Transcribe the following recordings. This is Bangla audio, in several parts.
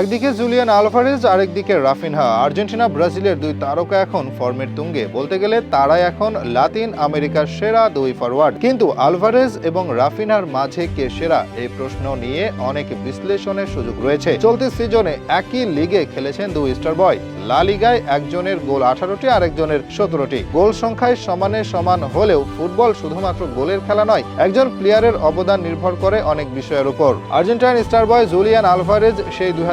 একদিকে জুলিয়ান আলভারেজ, আরেকদিকে রাফিনহা। আর্জেন্টিনা, ব্রাজিলের দুই তারকা এখন ফর্মের তুঙ্গে। বলতে গেলে তারাই এখন লাতিন আমেরিকার সেরা দুই ফরওয়ার্ড কিন্তু আলভারেজ এবং রাফিনহার মাঝে কে সেরা এই প্রশ্ন নিয়ে অনেক বিশ্লেষণের সুযোগ রয়েছে। চলতি সিজনে একই লিগে খেলেছেন দুই স্টার বয় লা লিগায় একজনের গোল আঠারোটি আর একজনের সতেরোটি। গোল সংখ্যায় সমানে সমান হলেও ফুটবল শুধুমাত্র গোলের খেলা নয়, একজন প্লেয়ারের অবদান নির্ভর করে অনেক বিষয়ের উপর। Argentine star boy Julian Alvarez সেই দুই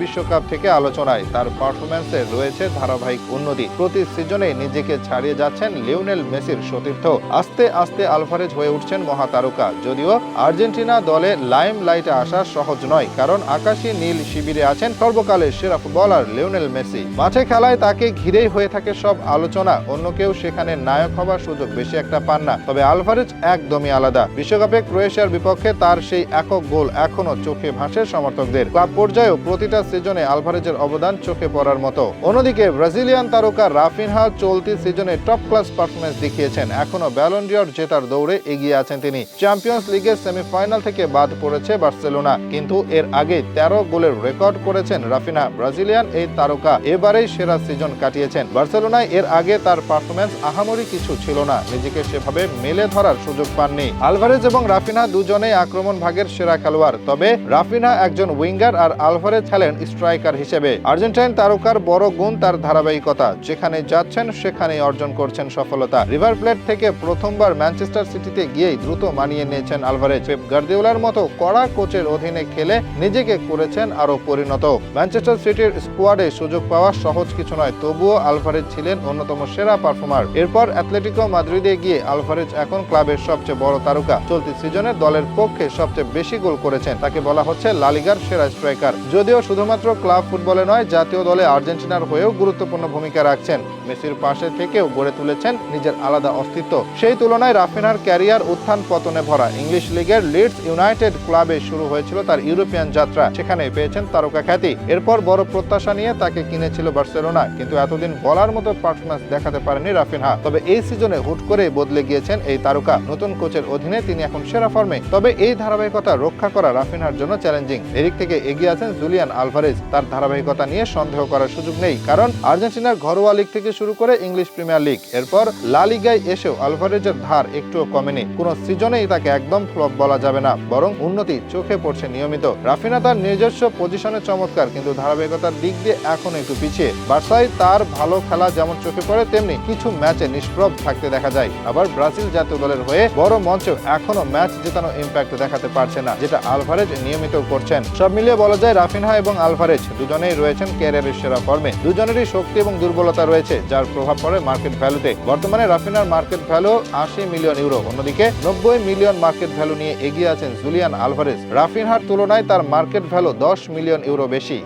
বিশ্বকাপ থেকে আলোচনায়। তার পারফরম্যান্সে রয়েছে ধারাবাহিক উন্নতি। প্রতি সিজনে নিজেকে ছাড়িয়ে যাচ্ছেন লিওনেল মেসির সতীর্থ। আস্তে আস্তে আলভারেজ হয়ে উঠছেন মহাতারকা। যদিও আর্জেন্টিনা দলে লাইম লাইটে আসা সহজ নয়, কারণ আকাশী নীল শিবিরে আছেন সর্বকালের সেরা ফুটবলার লিওনেল মেসি। মাঠে খেলায় তাকে ঘিরেই হয়ে থাকে সব আলোচনা। অন্য কেউ সেখানে নায়ক হবার সুযোগ বেশি একটা পান না। তবে আলভারেজ একদমই আলাদা। বিশ্বকাপে ক্রোয়েশিয়ার বিপক্ষে তার সেই একক গোল এখনও চোখে ভাসে সমর্থকদের। ক্লাব পর্যায়েও প্রতিটা সিজনে আলভারেজের অবদান চোখে পড়ার মতো। অন্যদিকে ব্রাজিলিয়ান তারকা রাফিনহা চলতি সিজনে টপ ক্লাস পারফরমেন্স দেখিয়েছেন। এখনও ব্যালন্ডিয়র জেতার দৌড়ে এগিয়ে আছেন তিনি। চ্যাম্পিয়ন্স লিগের সেমিফাইনাল থেকে বাদ পড়েছে বার্সেলোনা। কিন্তু এর আগে তেরো গোলের রেকর্ড করেছেন রাফিনা ব্রাজিলিয়ান এই তারকা এবারেই সেরা সিজন কাটিয়েছেন। বার্সেলোনায় এর আগে তার পারফরমেন্স আহামরি কিছু ছিল না। নিজেকে সেভাবে মেলে ধরার সুযোগ পাননি। আলভারেজ এবং রাফিনা দুজনেই আক্রমণ ভাগের সেরা খেলোয়াড়। তবে রাফিনা একজন উইঙ্গার আর আলভারেজ খেলেন স্ট্রাইকার হিসেবে। আর্জেন্টাইন তারকার বড় গুণ তার ধারাবাহিকতা। যেখানে যাচ্ছেন, সেখানেই অর্জন করছেন সফলতা। রিভার প্লেট থেকে প্রথমবার ম্যানচেস্টার সিটিতে গিয়েই দ্রুত মানিয়ে নিয়েছেন আলভারেজ। পেপ গার্দিওলার মতো কড়া কোচের অধীনে খেলে নিজেকে করেছেন আরও পরিণত। ম্যানচেস্টার সিটির স্কোয়াডে সুযোগ পাওয়া সহজ কিছু নয়। তবুও আলভারেজ ছিলেন অন্যতম সেরা পারফর্মার। এরপর অ্যাথলেটিকো মাদ্রিদে গিয়ে আলভারেজ এখন ক্লাবের সবচেয়ে বড় তারকা। চলতি সিজনে দলের পক্ষে সবচেয়ে বেশি গোল করেছেন। তাকে বলা হচ্ছে লালিগার সেরা স্ট্রাইকার। যদিও শুধুমাত্র ক্লাব ফুটবলে নয়, জাতীয় দলে আর্জেন্টিনার হয়েও গুরুত্বপূর্ণ ভূমিকা রাখছেন। মেসির পাশে থেকেও গড়ে তুলেছেন নিজের আলাদা অস্তিত্ব। সেই তুলনায় রাফিনার ক্যারিয়ার উত্থান পতনে ভরা। ইংলিশ লিগের লিডস ইউনাইটেড ক্লাবে শুরু হয়েছিল তার ইউরোপিয়ান যাত্রা। সেখানে পেয়েছেন তারকা খ্যাতি। এরপর বড় প্রত্যাশা নিয়ে তাকে কিনেছিল বার্সেলোনা, কিন্তু এতদিন বলার মতো পারফরমেন্স দেখাতে পারেনি রাফিনহা। তবে এই সিজনে হুট করে বদলে গিয়েছেন এই তারকা। নতুন কোচের অধীনে তিনি এখন সেরা ফর্মে। তবে এই ধারাবাহিকতা রক্ষা করা রাফিনহার জন্য চ্যালেঞ্জিং। এদিক থেকে এগিয়ে আছেন জুলিয়ান আলভারেজ। তার ধারাবাহিকতা নিয়ে সন্দেহ করার সুযোগ নেই, কারণ আর্জেন্টিনার ঘরোয়া লিগ থেকে শুরু করে ইংলিশ প্রিমিয়ার লিগ। এরপর লা লিগায় এসেও আলভারেজের ধার একটুও কমেনি। কোনো সিজনেই তাকে একদম ফ্লপ বলা যাবে না, বরং উন্নতি চোখে পড়ছে নিয়মিত। রাফিনা তার নিজস্ব পজিশনে চমৎকার, কিন্তু ধারাবাহিকতার দিক দিয়ে এখন একটু পিছিয়ে। বার্সায় তার ভালো খেলা যেমন চোখে পড়ে, তেমনি কিছু ম্যাচে নিষ্প্রভ থাকতে দেখা যায়। আবার ব্রাজিল জাতীয় দলের হয়ে বড় মঞ্চেও এখনও ম্যাচ জেতানো ইম্প্যাক্ট দেখাতে পারছে না, যেটা আলভারেজ নিয়মিত করছেন। সব মিলিয়ে বলা যায় রাফিনহা এবং আলভারেজ দুজনেই রয়েছেন ক্যারিয়ারের সেরা ফর্মে। দুজনেরই শক্তি এবং দুর্বলতা রয়েছে, যার প্রভাব পড়ে মার্কেট ভ্যালুতে বর্তমানে রাফিনার মার্কেট ভ্যালু আশি মিলিয়ন ইউরো অন্যদিকে, নব্বই মিলিয়ন মার্কেট ভ্যালু নিয়ে এগিয়ে আছেন জুলিয়ান আলভারেজ। রাফিনহার তুলনায় তার মার্কেট ভ্যালু দশ মিলিয়ন ইউরো বেশি।